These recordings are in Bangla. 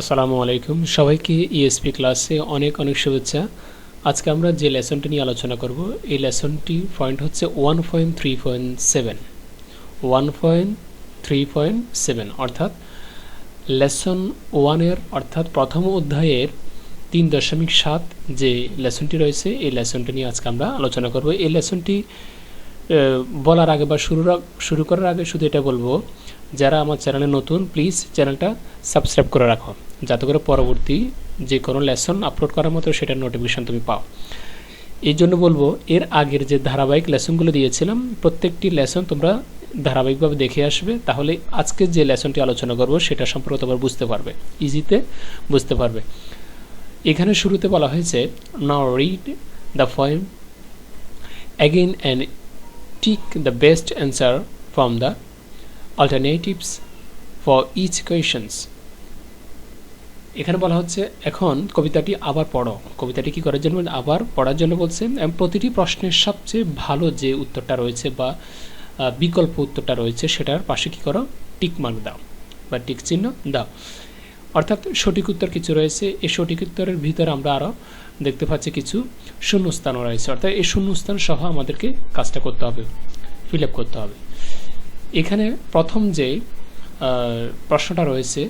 আসসালামু আলাইকুম। সবাইকে ইএসপি ক্লাসে অনেক অনেক শুভেচ্ছা। আজকে আমরা যে লেসনটি নিয়ে আলোচনা করব, এই লেসনটি পয়েন্ট হচ্ছে one point three point seven one point three point seven অর্থাৎ লেসন ওয়ানের অর্থাৎ প্রথম অধ্যায়ের তিন দশমিক সাত যে লেসনটি রয়েছে, এই লেসনটি নিয়ে আজকে আমরা আলোচনা করব। এই লেসনটি বলার আগে বা শুরুর শুরু করার আগে শুধু এটা বলব, যারা আমার চ্যানেলে নতুন প্লিজ চ্যানেলটা সাবস্ক্রাইব করে রাখো, যাতে করে পরবর্তী যে কোনো লেসন আপলোড করার মতো সেটার নোটিফিকেশন তুমি পাও। এই জন্য বলব, এর আগের যে ধারাবাহিক লেসনগুলো দিয়েছিলাম, প্রত্যেকটি লেসন তোমরা ধারাবাহিকভাবে দেখে আসবে, তাহলে আজকে যে লেসনটি আলোচনা করব, সেটা সম্পর্কে তোমরা বুঝতে পারবে ইজিতে বুঝতে পারবে। এখানে শুরুতে বলা হয়েছে now read the poem again and tick the best answer from the alternatives for each questions. এখানে বলা হচ্ছে, এখন কবিতাটি আবার পড়ো। কবিতাটি কি করার জন্য? আবার পড়ার জন্য বলছে প্রতিটি প্রশ্নের সবচেয়ে ভালো যে উত্তরটা রয়েছে বা বিকল্প উত্তরটা রয়েছে, সেটার পাশে কি করো? টিক মার্ক দাও বা টিক চিহ্ন দাও। অর্থাৎ সঠিক উত্তর কিছু রয়েছে। এই সঠিক উত্তরের ভিতরে আমরা আরও দেখতে পাচ্ছি কিছু শূন্যস্থানও রয়েছে। অর্থাৎ এই শূন্যস্থান সহ আমাদেরকে কাজটা করতে হবে ফিল করতে হবে। এখানে প্রথম যে প্রশ্নটা রয়েছে,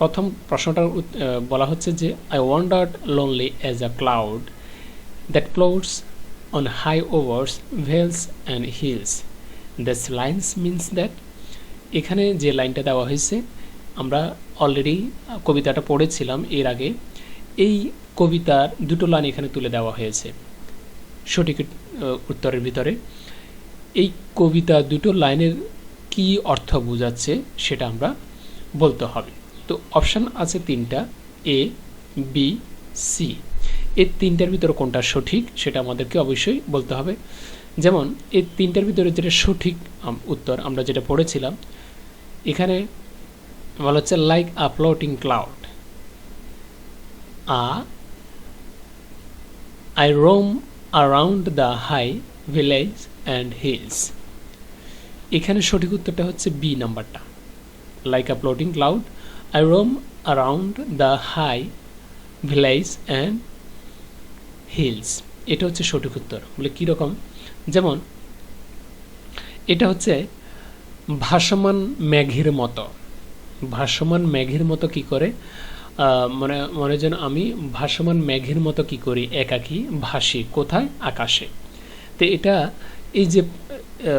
প্রথম প্রশ্নটার বলা হচ্ছে যে I wandered lonely as a cloud that clouds on high overs vales and hills that's lines means that এখানে যে লাইনটা দেওয়া হয়েছে আমরা অলরেডি কবিতাটা পড়েছিলাম এর আগে। এই কবিতার দুটো লাইন এখানে তুলে দেওয়া হয়েছে। সঠিক উত্তরের ভিতরে। এই কবিতা দুটো লাইনের কি অর্থ বোঝাচ্ছে সেটা আমরা বলতে হবে। তো অপশান আছে তিনটা, এ, বি, সি। এই তিনটার ভিতরে কোনটা সঠিক সেটা আমাদেরকে অবশ্যই বলতে হবে। যেমন এই তিনটার ভিতরে যেটা সঠিক উত্তর আমরা যেটা পড়েছিলাম, এখানে বলা হচ্ছে like a floating cloud a I roam around the high village and hills এখানে সঠিক উত্তরটা হচ্ছে বি নাম্বারটা। Like a floating cloud I roam around the high village and hills এটা হচ্ছে সঠিক উত্তর। বলে কীরকম যেমন, এটা হচ্ছে ভাসমান মেঘের মতো। ভাসমান মেঘের মতো কি করে? মনে মনে যেন আমি ভাসমান মেঘের মতো কি করি? একাকি, ভাসি, কোথায়? আকাশে। তো এটা, এই যে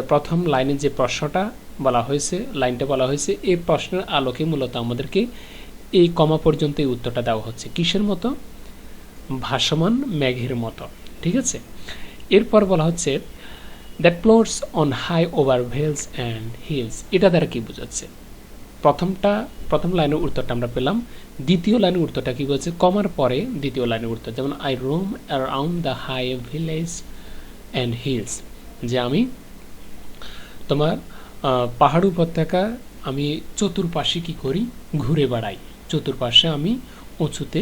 প্রথম লাইনের যে প্রশ্নটা বলা হয়েছে, লাইনটা বলা হয়েছে, এই প্রশ্নের আলোকে মূলত আমাদেরকে এই কমা পর্যন্ত এই উত্তরটা দেওয়া হচ্ছে। কিসের মতো? ভাসমান মেঘের মতো। ঠিক আছে? এরপর বলা হচ্ছে that floats on high over vales and hills এটা দ্বারা কি বোঝাচ্ছে? প্রথমটা, প্রথম লাইনের উত্তরটা আমরা পেলাম। দ্বিতীয় লাইনের উত্তরটা কি বলছে? কমার পরে দ্বিতীয় লাইনের উত্তর, যেমন I roam around the high village and hills যে আমি তোমার পাহাড় উপত্যকা আমি চতুর্পাশে কি করি? ঘুরে বেড়াই। চতুর্পাশে আমি উঁচুতে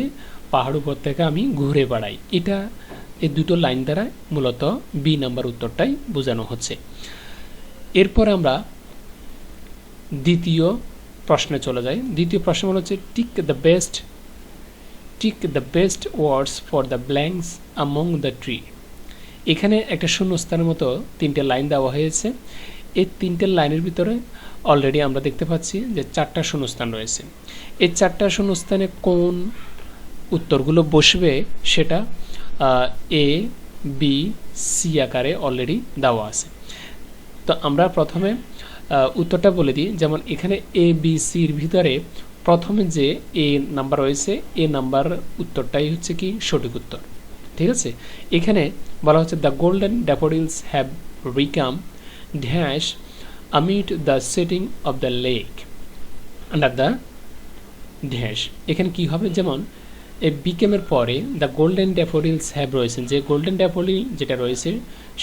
পাহাড় উপত্যকা আমি ঘুরে বেড়াই। এটা এই দুটো লাইন দ্বারা মূলত বি নাম্বার উত্তরটাই বোঝানো হচ্ছে। এরপর আমরা দ্বিতীয় প্রশ্নে চলে যাই। দ্বিতীয় প্রশ্ন হচ্ছে tick the best tick the best words for the blanks among the tree এখানে একটা শূন্যস্থানের মতো তিনটে লাইন দেওয়া হয়েছে। এই তিনটে লাইনের ভিতরে অলরেডি আমরা দেখতে পাচ্ছি যে চারটা শূন্যস্থান রয়েছে। এই চারটা শূন্যস্থানে কোন উত্তরগুলো বসবে সেটা এ বি সি আকারে অলরেডি দেওয়া আছে। তো আমরা প্রথমে উত্তরটা বলে দিই। যেমন এখানে এ বি সির ভিতরে প্রথমে যে এ নাম্বার রয়েছে এ নাম্বার উত্তরটাই হচ্ছে কি সঠিক উত্তর। ঠিক আছে? এখানে বলা হচ্ছে the golden daffodils have become dash amid the setting of the lake under the dash এখানে কি হবে? যেমন এই বিকেমের পরে দ্য গোল্ডেন ড্যাফোডিলস হ্যাভ রয়েছে। যে গোল্ডেন ড্যাফোডিল যেটা রয়েছে,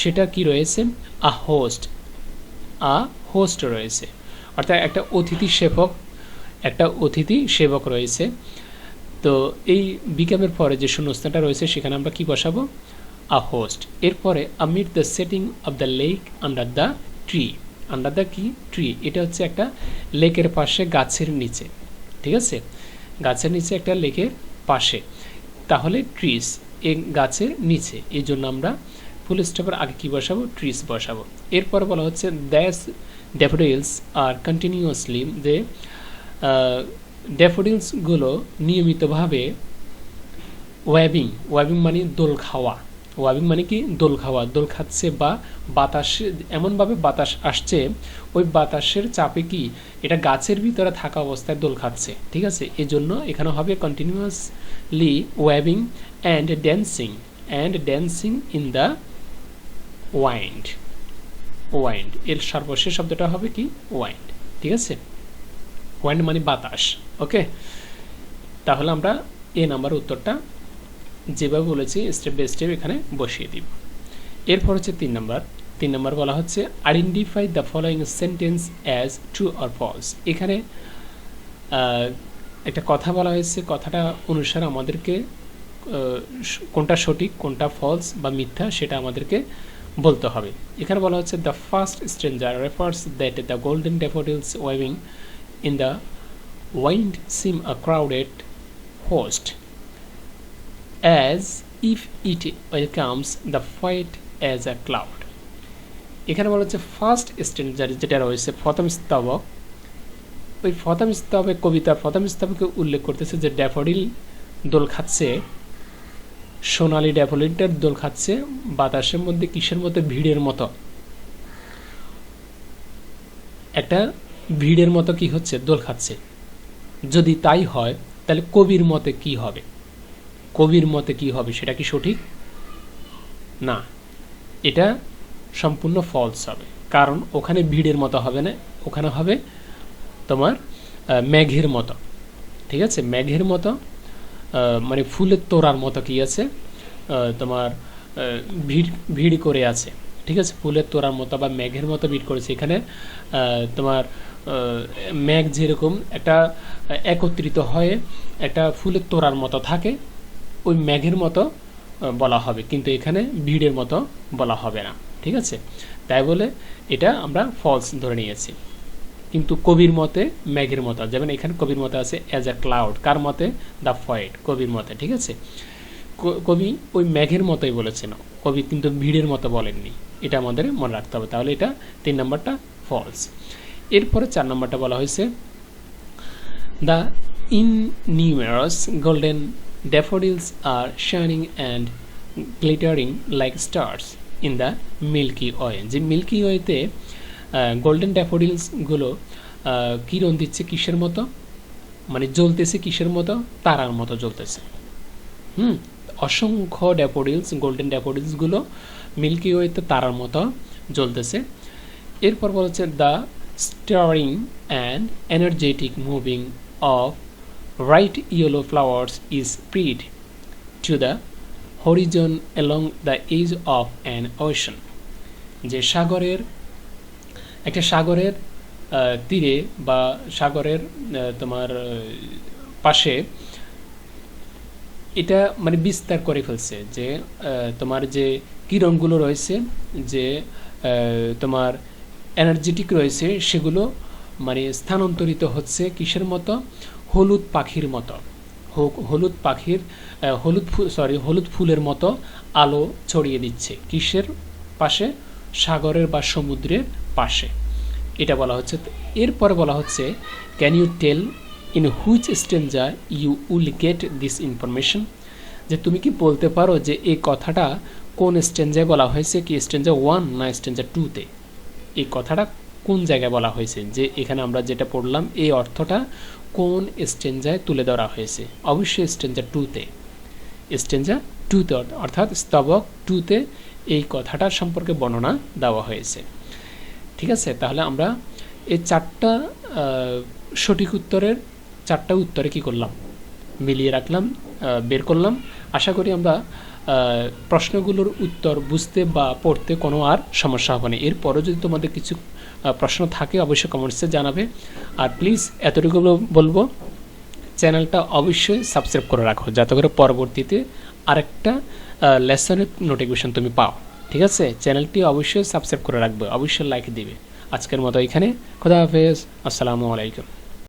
সেটা কি রয়েছে? আ হোস্ট আ হোস্ট রয়েছে। অর্থাৎ একটা অতিথি সেবক, একটা অতিথি সেবক রয়েছে। তো এই বিকামের পরে যে শূন্যস্থানটা রয়েছে, সেখানে আমরা কি বসাবো? আ হোস্ট এরপরে amid the setting of the lake under the tree under the কি? ট্রি এটা হচ্ছে একটা লেকের পাশে, গাছের নিচে। ঠিক আছে? গাছের নিচে একটা লেকের পাশে। তাহলে ট্রিস এ গাছের নিচে। এই জন্য আমরা ফুল স্টপের আগে কী বসাবো? ট্রিস বসাবো। এরপর বলা হচ্ছে দ্যাস ড্যাফোডিলস আর কন্টিনিউয়াসলি যে ড্যাফোডিলসগুলো নিয়মিতভাবে ওয়াবিং ওয়াবিং মানে দোল খাওয়া। ওয়াবিং মানে কি? দোল খাওয়া। দোল খাচ্ছে বা বাতাসে, এমনভাবে বাতাস আসছে, ওই বাতাসের চাপে কি? এটা গাছের ভিতরে থাকা অবস্থায় দোল খাচ্ছে। ঠিক আছে? এই জন্য এখানে হবে continuously wobbling and dancing and dancing in the wind wind এর সর্বশেষ শব্দটা হবে কি? ওয়াইন্ড ঠিক আছে? ওয়াইন্ড মানে বাতাস ওকে তাহলে আমরা এ নাম্বার উত্তরটা যেভাবে বলেছি স্টেপ বাই স্টেপ এখানে বসিয়ে দিব। এরপর হচ্ছে তিন নম্বর তিন নম্বর বলা হচ্ছে identify the following sentence as true or false এখানে একটা কথা বলা হয়েছে, কথাটা অনুসারে আমাদেরকে কোনটা সঠিক, কোনটা ফলস বা মিথ্যা সেটা আমাদেরকে বলতে হবে। এখানে বলা হচ্ছে the first stranger refers that the golden daffodils waving in the wind seem a crowded host as if it welcomes the fight as a cloud এখানে বলা হচ্ছে ফার্স্ট স্ট্রেঞ্জার যেটা রয়েছে, প্রথম স্তবক ওই প্রথম স্তবে কবিতার প্রথম স্তবকে উল্লেখ করতেছে যে ড্যাফোডিল দোল খাচ্ছে সোনালি ড্যাফোডিলটার দোল খাচ্ছে, বাতাসের মধ্যে কিসের মধ্যে ভিড়ের মতো? একটা ভিড়ের মতো কি হচ্ছে? দোল খাচ্ছে। যদি তাই হয়, তাহলে কবির মতে কি হবে? কবির মতে কি হবে, সেটা কি সঠিক? না, এটা সম্পূর্ণ ফলস হবে। কারণ ওখানে ভিড়ের মতো হবে না, ওখানে হবে তোমার মেঘের মতো। ঠিক আছে? মেঘের মতো মানে ফুলের তোড়ার মতো কি আছে? তোমার ভিড় ভিড় করে আছে। ঠিক আছে? ফুলের তোড়ার মতো বা মেঘের মতো ভিড় করেছে। এখানে তোমার মেঘ যেরকম একটা একত্রিত হয়ে একটা ফুলের তোড়ার মতো থাকে, ওই মেঘের মতো বলা হবে। কিন্তু এখানে ভিড়ের মতো বলা হবে না। ঠিক আছে? তাই বলে এটা আমরা ফলস ধরে নিয়েছি। কিন্তু কবির মতে মেঘের মতো যেমন এখানে কবির মতে আছে অ্যাজ এ ক্লাউড কার মতে? দ্য ফয়েট কবির মতে, ঠিক আছে? কবি ওই মেঘের মতোই বলেছেন। কবি কিন্তু ভিড়ের মতো বলেননি। এটা আমাদের মনে রাখতে হবে। তাহলে এটা তিন নম্বরটা ফলস এরপরে চার নম্বরটা বলা হয়েছে the in numerous golden daffodils are shining and glittering like stars in the milky way যে মিল্কি ওয়েতে গোল্ডেন ড্যাফোডিলসগুলো কিরণ দিচ্ছে কিসের মতো? মানে জ্বলতেছে কিসের মতো? তারার মতো জ্বলতেছে। হুম? অসংখ্য ড্যাফোডিলস গোল্ডেন ড্যাফোডিলসগুলো মিল্কি ওয়েতে তারার মতো জ্বলতেছে। এরপর বলছে the staring and energetic moving of right yellow flowers is spread to the horizon along the edge of an ocean, যে সাগরের একটা সাগরের তীরে বা সাগরের তোমার পাশে এটা মানে বিস্তার করে ফেলছে যে তোমার যে কিরণগুলো রয়েছে, যে তোমার এনার্জেটিক রয়েছে, সেগুলো মানে স্থানান্তরিত হচ্ছে কিসের মতো? হলুদ পাখির মতো। হলুদ পাখির হলুদ ফুল সরি হলুদ ফুলের মতো আলো ছড়িয়ে দিচ্ছে। কিসের পাশে? সাগরের বা সমুদ্রের পাশে। এটা বলা হচ্ছে এরপরে বলা হচ্ছে can you tell in which stranger you will get this information যে তুমি কি বলতে পারো যে এই কথাটা কোন স্টেঞ্জায় বলা হয়েছে, কি স্টেঞ্জার ওয়ান না স্টেঞ্জার টুতে এই কথাটা কোন জায়গায় বলা হয়েছে? যে এখানে আমরা যেটা পড়লাম, এই অর্থটা কোন স্টেঞ্জায় তুলে ধরা হয়েছে? অবশ্যই স্টেঞ্জার টুতে স্টেঞ্জার টুতে অর্থাৎ স্তবক টুতে এই কথাটার সম্পর্কে বর্ণনা দেওয়া হয়েছে। ঠিক আছে? তাহলে আমরা এই চারটা সঠিক উত্তরের চারটা উত্তরে কি করলাম? মিলিয়ে রাখলাম বের করলাম। আশা করি আমরা প্রশ্নগুলোর উত্তর বুঝতে বা পড়তে কোনো আর সমস্যা হবে না। এরপরও যদি তোমাদের কিছু প্রশ্ন থাকে, অবশ্যই কমেন্টসে জানাবে। আর প্লিজ এতটুকু বলব, চ্যানেলটা অবশ্যই সাবস্ক্রাইব করে রাখো, যাতে করে পরবর্তীতে আরেকটা লেসনের নোটিফিকেশন তুমি পাও। ঠিক আছে? চ্যানেলটি অবশ্যই সাবস্ক্রাইব করে রাখবে। অবশ্যই লাইক দিবে। আজকের মতো এখানে। খোদা হাফেজ। আসসালামু আলাইকুম।